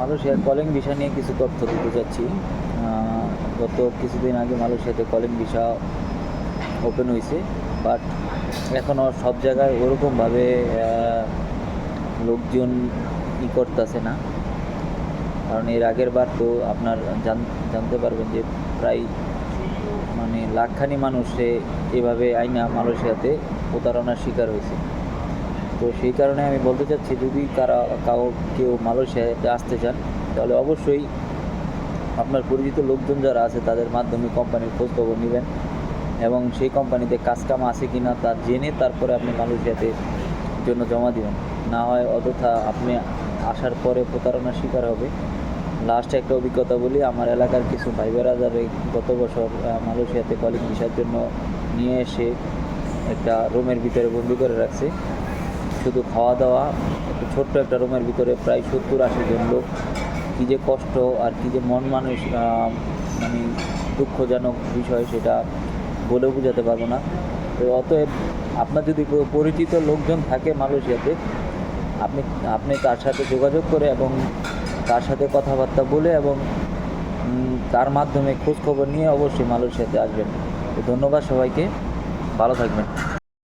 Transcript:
মালয়েশিয়ার calling visa নিয়ে কিছু তথ্য দিতে চাচ্ছি গত কিছুদিন আগে মালয়েশিয়াতে কলিং ভিসা ওপেন হয়েছে বাট এখনও সব জায়গায় ওরকমভাবে লোকজন ই করতেছে না। কারণ এর আগের বার তো আপনার জান- জানতে পারবেন যে প্রায় মানে লাখখানি মানুষে এভাবে আইনা মালয়েশিয়াতে প্রতারণার শিকার হয়েছে। তো সেই কারণে আমি বলতে চাচ্ছি, যদি কারা কাউ কেউ মালয়েশিয়াতে আসতে চান, তাহলে অবশ্যই আপনার পরিচিত লোকজন যারা আছে, তাদের মাধ্যমে কোম্পানির খোঁজ খবর নেবেন এবং সেই কোম্পানিতে কাজ কাম আছে কি না তা জেনে তারপরে আপনি মালয়েশিয়াতে জন্য জমা দিবেন। না হয় অযথা আপনি আসার পরে প্রতারণার শিকার হবে। লাস্ট একটা অভিজ্ঞতা বলি, আমার এলাকার কিছু ভাই বেড়াদারে গত বছর মালয়েশিয়াতে কলিং ভিসার জন্য নিয়ে এসে একটা রুমের ভিতরে বন্দি করে রাখছে। শুধু খাওয়া দাওয়া, একটু ছোট্ট একটা রুমের ভিতরে প্রায় সত্তর আশি জন লোক। কী যে কষ্ট আর কী যে মন মানুষ মানে দুঃখজনক বিষয় সেটা বলেও বোঝাতে পারব না। তো অতএব আপনার যদি পরিচিত লোকজন থাকে মালয়েশিয়াতে, আপনি আপনি তার সাথে যোগাযোগ করে এবং তার সাথে কথাবার্তা বলে এবং তার মাধ্যমে খোঁজখবর নিয়ে অবশ্যই মালয়েশিয়াতে আসবেন। তো ধন্যবাদ সবাইকে। ভালো থাকবেন।